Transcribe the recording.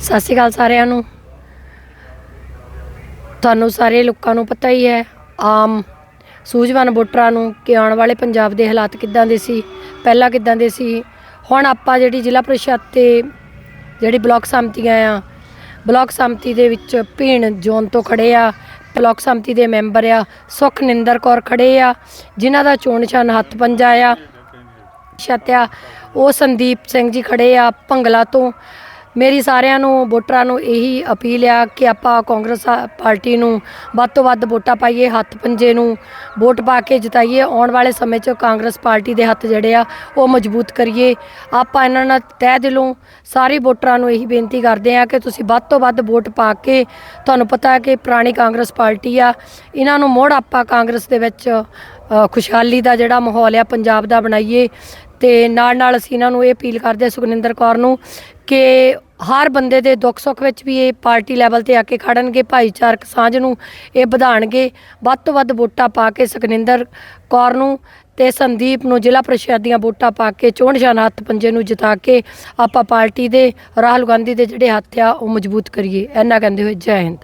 ਸਤਿ ਸ਼੍ਰੀ ਅਕਾਲ ਸਾਰਿਆਂ ਨੂੰ। ਤੁਹਾਨੂੰ ਸਾਰੇ ਲੋਕਾਂ ਨੂੰ ਪਤਾ ਹੀ ਹੈ, ਆਮ ਸੂਝਵਾਨ ਵੋਟਰਾਂ ਨੂੰ ਕਿ ਆਉਣ ਵਾਲੇ ਪੰਜਾਬ ਦੇ ਹਾਲਾਤ ਕਿੱਦਾਂ ਦੇ ਸੀ, ਪਹਿਲਾਂ ਕਿੱਦਾਂ ਦੇ ਸੀ। ਹੁਣ ਆਪਾਂ ਜਿਹੜੀ ਜ਼ਿਲ੍ਹਾ ਪ੍ਰੀਸ਼ਦ ਤੇ ਜਿਹੜੀ ਬਲਾਕ ਸੰਮਤੀਆਂ ਆ, ਬਲਾਕ ਸੰਮਤੀ ਦੇ ਵਿੱਚ ਭੀਣ ਜ਼ੋਨ ਤੋਂ ਖੜੇ ਆ, ਬਲਾਕ ਸੰਮਤੀ ਦੇ ਮੈਂਬਰ ਆ ਸੁਖਨਿੰਦਰ ਕੌਰ ਖੜੇ ਆ, ਜਿਨ੍ਹਾਂ ਦਾ ਚੋਣ ਨਿਸ਼ਾਨ ਹੱਥ ਪੰਜਾ ਆ। ਛਤਿਆ ਉਹ ਸੰਦੀਪ ਸਿੰਘ ਜੀ ਖੜੇ ਆ, ਭੰਗਲਾ ਤੋਂ ਮੇਰੀ ਸਾਰਿਆਂ ਨੂੰ, ਵੋਟਰਾਂ ਨੂੰ ਇਹੀ ਅਪੀਲ ਆ ਕਿ ਆਪਾਂ ਕਾਂਗਰਸ ਪਾਰਟੀ ਨੂੰ ਵੱਧ ਤੋਂ ਵੱਧ ਵੋਟਾਂ ਪਾਈਏ, ਹੱਥ ਪੰਜੇ ਨੂੰ ਵੋਟ ਪਾ ਕੇ ਜਿਤਾਈਏ। ਆਉਣ ਵਾਲੇ ਸਮੇਂ 'ਚ ਕਾਂਗਰਸ ਪਾਰਟੀ ਦੇ ਹੱਥ ਜਿਹੜੇ ਆ, ਉਹ ਮਜ਼ਬੂਤ ਕਰੀਏ। ਆਪਾਂ ਇਹਨਾਂ ਨਾਲ ਤਹਿ ਦਿਲੋਂ ਸਾਰੇ ਵੋਟਰਾਂ ਨੂੰ ਇਹੀ ਬੇਨਤੀ ਕਰਦੇ ਆ ਕਿ ਤੁਸੀਂ ਵੱਧ ਤੋਂ ਵੱਧ ਵੋਟ ਪਾ ਕੇ, ਤੁਹਾਨੂੰ ਪਤਾ ਹੈ ਕਿ ਪੁਰਾਣੀ ਕਾਂਗਰਸ ਪਾਰਟੀ ਆ, ਇਹਨਾਂ ਨੂੰ ਮੋੜ ਆਪਾਂ ਕਾਂਗਰਸ ਦੇ ਵਿੱਚ ਖੁਸ਼ਹਾਲੀ ਦਾ ਜਿਹੜਾ ਮਾਹੌਲ ਆ, ਪੰਜਾਬ ਦਾ ਬਣਾਈਏ। ਤੇ ਨਾਲ ਨਾਲ ਅਸੀਂ ਇਹਨਾਂ ਨੂੰ ਇਹ ਅਪੀਲ ਕਰਦੇ ਹਾਂ ਸੁਖਨਿੰਦਰ ਕੌਰ ਨੂੰ ਕਿ ਹਰ ਬੰਦੇ ਦੇ ਦੁੱਖ ਸੁੱਖ ਵਿੱਚ ਵੀ ਇਹ ਪਾਰਟੀ ਲੈਵਲ ਤੇ ਆ ਕੇ ਖੜਨਗੇ, ਭਾਈਚਾਰਕ ਸਾਂਝ ਨੂੰ ਇਹ ਵਧਾਣਗੇ ਵੱਧ ਤੋਂ ਵੱਧ ਵੋਟਾਂ ਪਾ ਕੇ ਸੁਖਨਿੰਦਰ ਕੌਰ ਨੂੰ ਤੇ ਸੰਦੀਪ ਨੂੰ ਜ਼ਿਲ੍ਹਾ ਪ੍ਰੀਸ਼ਦ ਦੀਆਂ ਵੋਟਾਂ ਪਾ ਕੇ ਚੋਣ ਨਿਸ਼ਾਨ ਹੱਥ ਪੰਜੇ ਨੂੰ ਜਿਤਾ ਕੇ ਆਪਾਂ ਪਾਰਟੀ ਦੇ ਰਾਹੁਲ ਗਾਂਧੀ ਦੇ ਜਿਹੜੇ ਹੱਥ ਆ ਉਹ ਮਜ਼ਬੂਤ ਕਰੀਏ। ਇੰਨਾ ਕਹਿੰਦੇ ਹੋਏ ਜੈ ਹਿੰਦ।